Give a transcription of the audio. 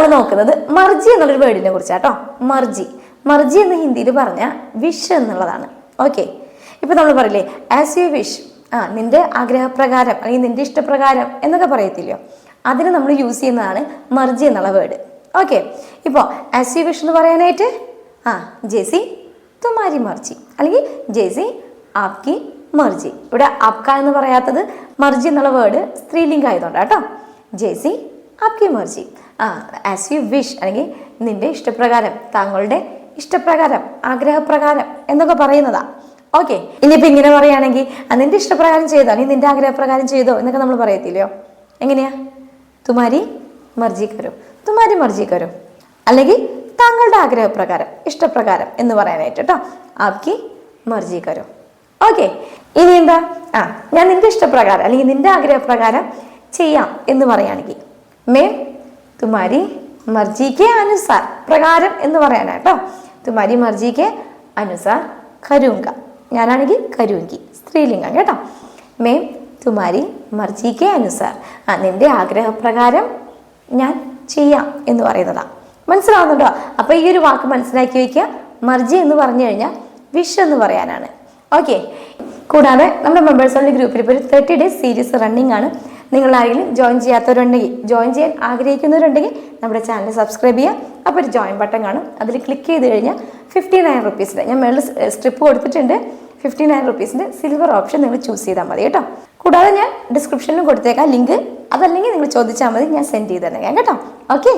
നമ്മൾ നോക്കുന്നത് മർജി എന്നുള്ളൊരു വേർഡിനെ കുറിച്ചാട്ടോ. മർജി. മർജി എന്ന് ഹിന്ദിയിൽ പറഞ്ഞ വിഷ് എന്നുള്ളതാണ്. ഓക്കെ. ഇപ്പം നമ്മൾ പറയില്ലേ ആസ് യു വിഷ് ആ നിന്റെ ആഗ്രഹപ്രകാരം അല്ലെങ്കിൽ നിന്റെ ഇഷ്ടപ്രകാരം എന്നൊക്കെ പറയത്തില്ലയോ? അതിന് നമ്മൾ യൂസ് ചെയ്യുന്നതാണ് മർജി എന്നുള്ള വേർഡ്. ഓക്കെ. ഇപ്പോൾ ആസ് യു വിഷ് എന്ന് പറയാനായിട്ട് ആ ജേസി തുമാരി മർജി. അല്ലെങ്കിൽ ജേസി ആപ്കി മർജി. ഇവിടെ ആപ്ക എന്ന് പറയാത്തത് മർജി എന്നുള്ള വേർഡ് സ്ത്രീലിംഗം ആയതുകൊണ്ടാണ് കേട്ടോ ജെസി ആപ്കി മർജി ആ ആസ് യു വിഷ് അല്ലെങ്കിൽ നിന്റെ ഇഷ്ടപ്രകാരം താങ്കളുടെ ഇഷ്ടപ്രകാരം ആഗ്രഹപ്രകാരം എന്നൊക്കെ പറയുന്നതാ. ഓക്കെ ഇനിയിപ്പോൾ ഇങ്ങനെ പറയുകയാണെങ്കിൽ നിന്റെ ഇഷ്ടപ്രകാരം ചെയ്തോ അല്ലെങ്കിൽ നിന്റെ ആഗ്രഹപ്രകാരം ചെയ്തോ എന്നൊക്കെ നമ്മൾ പറയത്തില്ലയോ? എങ്ങനെയാ? തുമാരി മർജി കരോ. തുമാരി മർജി കരോ. അല്ലെങ്കിൽ താങ്കളുടെ ആഗ്രഹപ്രകാരം ഇഷ്ടപ്രകാരം എന്ന് പറയാനായിട്ട് കേട്ടോ ആപ്കി മർജി കരോ. ഓക്കെ ഇനി എന്താ? ആ ഞാൻ നിന്റെ ഇഷ്ടപ്രകാരം അല്ലെങ്കിൽ നിന്റെ ആഗ്രഹപ്രകാരം ചെയ്യാം എന്ന് പറയുകയാണെങ്കിൽ മേം തുമാരി മർജിക്ക് അനുസാർ. പ്രകാരം എന്ന് പറയാനാട്ടോ തുമാരി മർജിക്ക് അനുസാർ കരൂങ്ക. ഞാനാണെങ്കിൽ കരൂങ്കി സ്ത്രീലിംഗം കേട്ടോ. മേം തുമാരി മർജിക്ക് അനുസാർ. ആ നിന്റെ ആഗ്രഹപ്രകാരം ഞാൻ ചെയ്യാം എന്ന് പറയുന്നതാണ് മനസ്സിലാവുന്നുണ്ടോ? അപ്പൊ ഈ ഒരു വാക്ക് മനസ്സിലാക്കി വെക്കുക. മർജി എന്ന് പറഞ്ഞു കഴിഞ്ഞാൽ വിഷ് എന്ന് പറയാനാണ്. ഓക്കെ. കൂടാതെ നമ്മുടെ മെമ്പേഴ്സ് ഓൺലി ഗ്രൂപ്പിൽ ഇപ്പോൾ ഒരു തേർട്ടി ഡേയ്സ് സീരീസ് റണ്ണിങ് ആണ്. നിങ്ങൾ ആരെങ്കിലും ജോയിൻ ചെയ്യാത്തവരുണ്ടെങ്കിൽ ജോയിൻ ചെയ്യാൻ ആഗ്രഹിക്കുന്നവരുണ്ടെങ്കിൽ നമ്മുടെ ചാനൽ സബ്സ്ക്രൈബ് ചെയ്യുക. അപ്പോൾ ഒരു ജോയിൻ ബട്ടൺ കാണും. അതിൽ ക്ലിക്ക് ചെയ്ത് കഴിഞ്ഞാൽ ഫിഫ്റ്റി നയൻ റുപ്പീസിന്റെ ഞാൻ മേളിൽ സ്ട്രിപ്പ് കൊടുത്തിട്ടുണ്ട്. ഫിഫ്റ്റി നയൻ റുപ്പീസിന്റെ സിൽവർ ഓപ്ഷൻ നിങ്ങൾ ചൂസ് ചെയ്താൽ മതി കേട്ടോ. കൂടാതെ ഞാൻ ഡിസ്ക്രിപ്ഷനിലും കൊടുത്തേക്കാം ലിങ്ക് അതല്ലെങ്കിൽ നിങ്ങൾ ചോദിച്ചാൽ മതി ഞാൻ സെൻഡ് ചെയ്ത് തന്നെ കേട്ടോ. ഓക്കെ